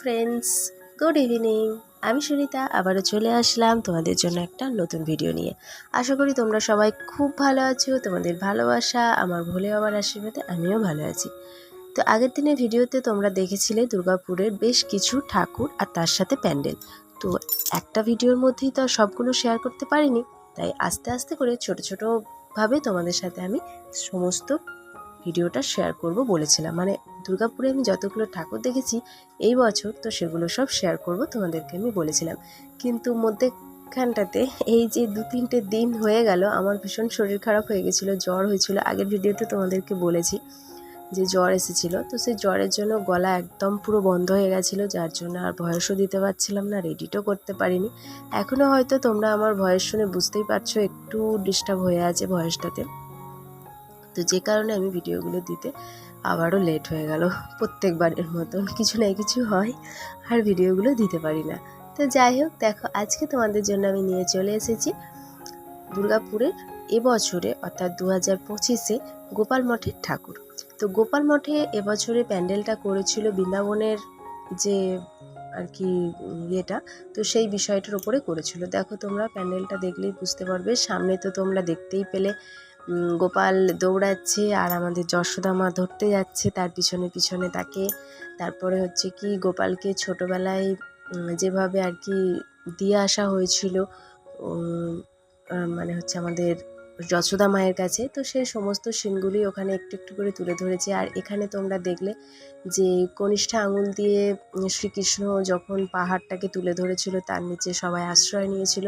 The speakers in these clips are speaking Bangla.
ফ্রেন্ডস গুড ইভিনিং আমি সুনিতা, আবারও চলে আসলাম তোমাদের জন্য একটা নতুন ভিডিও নিয়ে। আশা করি তোমরা সবাই খুব ভালো আছো, তোমাদের ভালোবাসা, আমার ভোলে বাবার আশীর্বাদে আমিও ভালো আছি। তো আগের দিনের ভিডিওতে তোমরা দেখেছিলে দুর্গাপুরের বেশ কিছু ঠাকুর আর তার সাথে প্যান্ডেল। তো একটা ভিডিওর মধ্যেই তো সবগুলো শেয়ার করতে পারিনি, তাই আস্তে আস্তে করে ছোট ছোটোভাবে তোমাদের সাথে আমি সমস্ত ভিডিওটা শেয়ার করব বলেছিলাম। মানে দুর্গাপুরে আমি যতগুলো ঠাকুর দেখেছি, এই বছর তো সেগুলো সব শেয়ার করব, তোমাদেরকে আমি বলেছিলাম। কিন্তু মধ্যেখানটাতে এই যে দু তিনটে দিন হয়ে গেল, আমার ভীষণ শরীর খারাপ হয়ে গেছিল, জ্বর হয়েছিল। আগের ভিডিওতে তোমাদেরকে বলেছি যে জ্বর এসেছিল, তো সেই জ্বরের জন্য গলা একদম পুরো বন্ধ হয়ে গেছিল, যার জন্য আর ভয়েসও দিতে পারছিলাম না রেডিটও করতে পারিনি। এখনও হয়তো তোমরা আমার ভয়েস শুনে বুঝতেই পারছ, একটু ডিস্টার্ব হয়ে আছে ভয়েসটাতে তো যে কারণে আমি ভিডিওগুলো দিতে আবারও লেট হয়ে গেল। প্রত্যেকবারের মতন কিছু না কিছু হয়, আর ভিডিওগুলো দিতে পারি না। তো যাই হোক, দেখো, আজকে তোমাদের জন্য আমি নিয়ে চলে এসেছি দুর্গাপুরের এবছরে, অর্থাৎ দু হাজার পঁচিশে গোপাল মঠের ঠাকুর। তো গোপাল মঠে এবছরে প্যান্ডেলটা করেছিল বৃন্দাবনের যে আর কি ইয়েটা, তো সেই বিষয়টার উপরে করেছিল। দেখো, তোমরা প্যান্ডেলটা দেখলেই বুঝতে পারবে। সামনে তো তোমরা দেখতেই পেলে গোপাল দৌড়াচ্ছে আর আমাদের যশোদা মা ধরতে যাচ্ছে, তার পিছনে পিছনে তাকে। তারপরে হচ্ছে কি, গোপালকে ছোটোবেলায় যেভাবে আর কি দিয়ে আসা হয়েছিল মানে হচ্ছে আমাদের যশোদা মায়ের কাছে, তো সেই সমস্ত সিনগুলি ওখানে একটু একটু করে তুলে ধরেছে। আর এখানে তোমরা দেখলে যে কনিষ্ঠা আঙুল দিয়ে শ্রীকৃষ্ণ যখন পাহাড়টাকে তুলে ধরেছিল, তার নিচে সবাই আশ্রয় নিয়েছিল।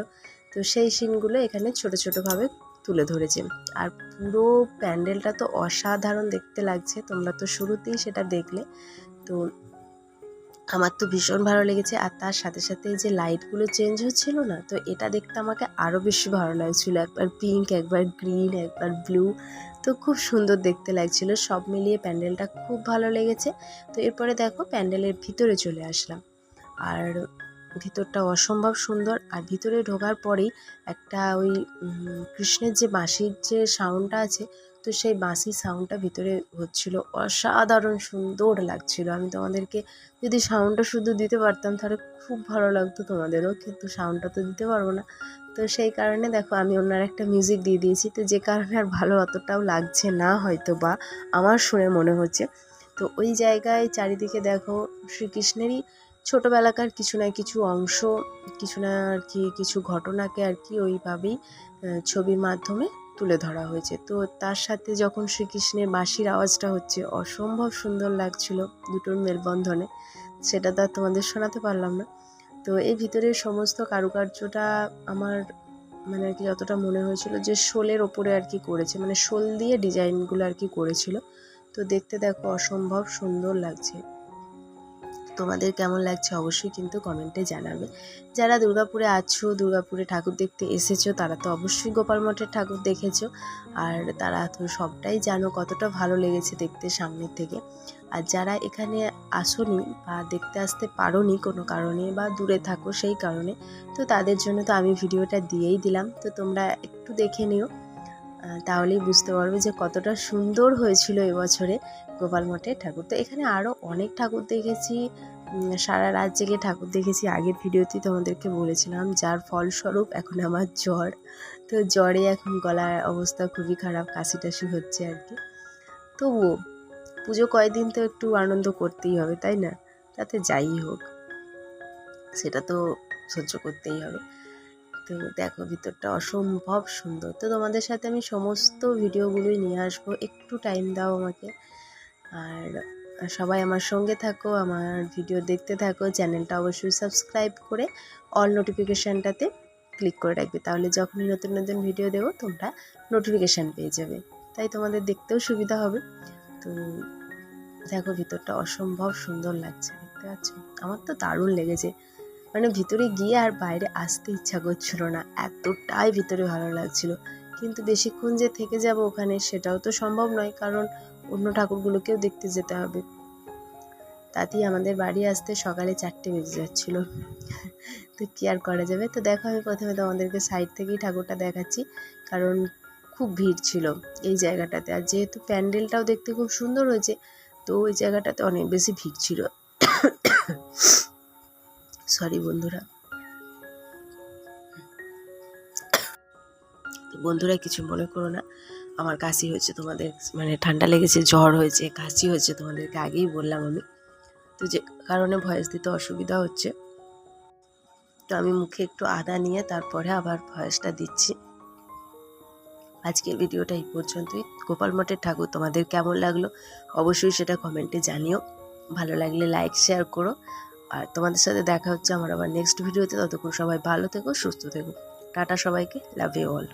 তো সেই সিনগুলো এখানে ছোট ছোটোভাবে তুলে ধরেছে। আর পুরো প্যান্ডেলটা তো অসাধারণ দেখতে লাগছে। তোমরা তো শুরুতেই সেটা দেখলে। তো আমার তো ভীষণ ভালো লেগেছে। আর তার সাথে সাথে যে লাইটগুলো চেঞ্জ হচ্ছিল না, তো এটা দেখতে আমাকে আরও বেশি ভালো লাগছিল। একবার পিঙ্ক একবার গ্রিন একবার ব্লু তো খুব সুন্দর দেখতে লাগছিল। সব মিলিয়ে প্যান্ডেলটা খুব ভালো লেগেছে। তো এরপরে দেখো প্যান্ডেলের ভিতরে চলে আসলাম। আর ভিতরটা অসম্ভব সুন্দর। আর ভিতরে ঢোকার পরেই একটা ওই কৃষ্ণের যে বাঁশির যে সাউন্ডটা আছে, তো সেই বাঁশির সাউন্ডটা ভিতরে হচ্ছিল। অসাধারণ সুন্দর লাগছিল। আমি তোমাদেরকে যদি সাউন্ডটা শুধু দিতে পারতাম, তাহলে খুব ভালো লাগতো তোমাদেরও। কিন্তু সাউন্ডটা তো দিতে পারব না। তো সেই কারণে দেখো, আমি ওনার একটা মিউজিক দিয়ে দিয়েছি। তো যে কারণে আর ভালো অতটাও লাগছে না হয়তো বা আমার শুনে মনে হচ্ছে। তো ওই জায়গায় চারিদিকে দেখো, শ্রীকৃষ্ণেরই ছোটোবেলাকার কিছু না কিছু অংশ, কিছু না আর কি, কিছু ঘটনাকে আর কি ওইভাবেই ছবির মাধ্যমে তুলে ধরা হয়েছে। তো তার সাথে যখন শ্রীকৃষ্ণের বাঁশির আওয়াজটা হচ্ছে, অসম্ভব সুন্দর লাগছিল দুটোর মেলবন্ধনে। সেটা তো আর তোমাদের শোনাতে পারলাম না। তো এই ভিতরের সমস্ত কারুকার্যটা আমার মানে আর কি যতটা মনে হয়েছিল যে শোলের ওপরে আর কি করেছে মানে শোল দিয়ে ডিজাইনগুলো আর কি করেছিল। তো দেখতে দেখো অসম্ভব সুন্দর লাগছে। তোমাদের কেমন লাগছে অবশ্যই কিন্তু কমেন্টে জানাবে। যারা দুর্গাপুরে আছো, দুর্গাপুরে ঠাকুর দেখতে এসেছ, তারা তো অবশ্যই গোপাল মঠের ঠাকুর দেখেছ। আর তারা তো সবটাই জানো কতটা ভালো লেগেছে দেখতে সামনের থেকে। আর যারা এখানে আসোনি বা দেখতে আসতে পারোনি কোনো কারণে বা দূরে থাকো সেই কারণে, তো তাদের জন্য তো আমি ভিডিওটা দিয়েই দিলাম। তো তোমরা একটু দেখে নিও। তাহলেই বুঝতে পারবে যে কতটা সুন্দর হয়েছিল এবছরে গোপাল মঠের ঠাকুর। তো এখানে আরও অনেক ঠাকুর দেখেছি সারা রাত জেগে ঠাকুর দেখেছি। আগের ভিডিওতেই তোমাদেরকে বলেছিলাম, যার ফলস্বরূপ এখন আমার জ্বর। তো জ্বরে এখন গলার অবস্থা খুবই খারাপ কাশি টাশি হচ্ছে আর কি। তবুও পুজো কয়দিন তো একটু আনন্দ করতেই হবে, তাই না? তাতে যাই হোক, সেটা তো সহ্য করতেই হবে। তো দেখো ভিতরটা অসম্ভব সুন্দর। তো তোমাদের সাথে আমি সমস্ত ভিডিওগুলোই নিয়ে আসব। একটু টাইম দাও আমাকে। আর সবাই আমার সঙ্গে থাকো, আমার ভিডিও দেখতে থাকো। চ্যানেলটা অবশ্যই সাবস্ক্রাইব করে অল নোটিফিকেশানটাতে ক্লিক করে রাখবে। তাহলে যখনই নতুন নতুন ভিডিও দেবো, তোমরা নোটিফিকেশান পেয়ে যাবে। তাই তোমাদের দেখতেও সুবিধা হবে। তো দেখো ভিতরটা অসম্ভব সুন্দর লাগছে, দেখতে পাচ্ছ? আমার তো দারুণ লেগেছে। মানে ভিতরে গিয়ে আর বাইরে আসতে ইচ্ছা করছিল না। এতটাই ভিতরে ভালো লাগছিল। কিন্তু বেশিক্ষণ যে থেকে যাব ওখানে সেটাও তো সম্ভব নয়, কারণ অন্য ঠাকুরগুলোকেও দেখতে যেতে হবে। তাতেই আমাদের বাড়ি আসতে সকালে চারটে বেজে যাচ্ছিল। তো কী আর করা যাবে? তো দেখো, আমি প্রথমে তোমাদেরকে সাইড থেকেই ঠাকুরটা দেখাচ্ছি, কারণ খুব ভিড় ছিল এই জায়গাটাতে। আর যেহেতু প্যান্ডেলটাও দেখতে খুব সুন্দর হয়েছে, তো ওই জায়গাটাতে অনেক বেশি ভিড় ছিল। সরি বন্ধুরা। বন্ধুরা, কিছু মনে করো না। আমার কাশি হয়েছে তোমাদের মানে ঠান্ডা লেগেছে, জ্বর হয়েছে, কাশি হয়েছে তোমাদেরকে আগেই বললাম আমি। তো যে কারণে ভয়েস দিতে অসুবিধা হচ্ছে। তো আমি মুখে একটু আদা নিয়ে তারপরে আবার ভয়েসটা দিচ্ছি। আজকের ভিডিওটা এই পর্যন্তই। গোপাল মঠের ঠাকুর তোমাদের কেমন লাগল? অবশ্যই সেটা কমেন্টে জানিও। ভালো লাগলে লাইক শেয়ার করো। আর তোমাদের সাথে দেখা হচ্ছে আমার আবার নেক্সট ভিডিওতে ততক্ষণ সবাই ভালো থেকো, সুস্থ থেকো। টাটা সবাইকে লাভ ইউ অল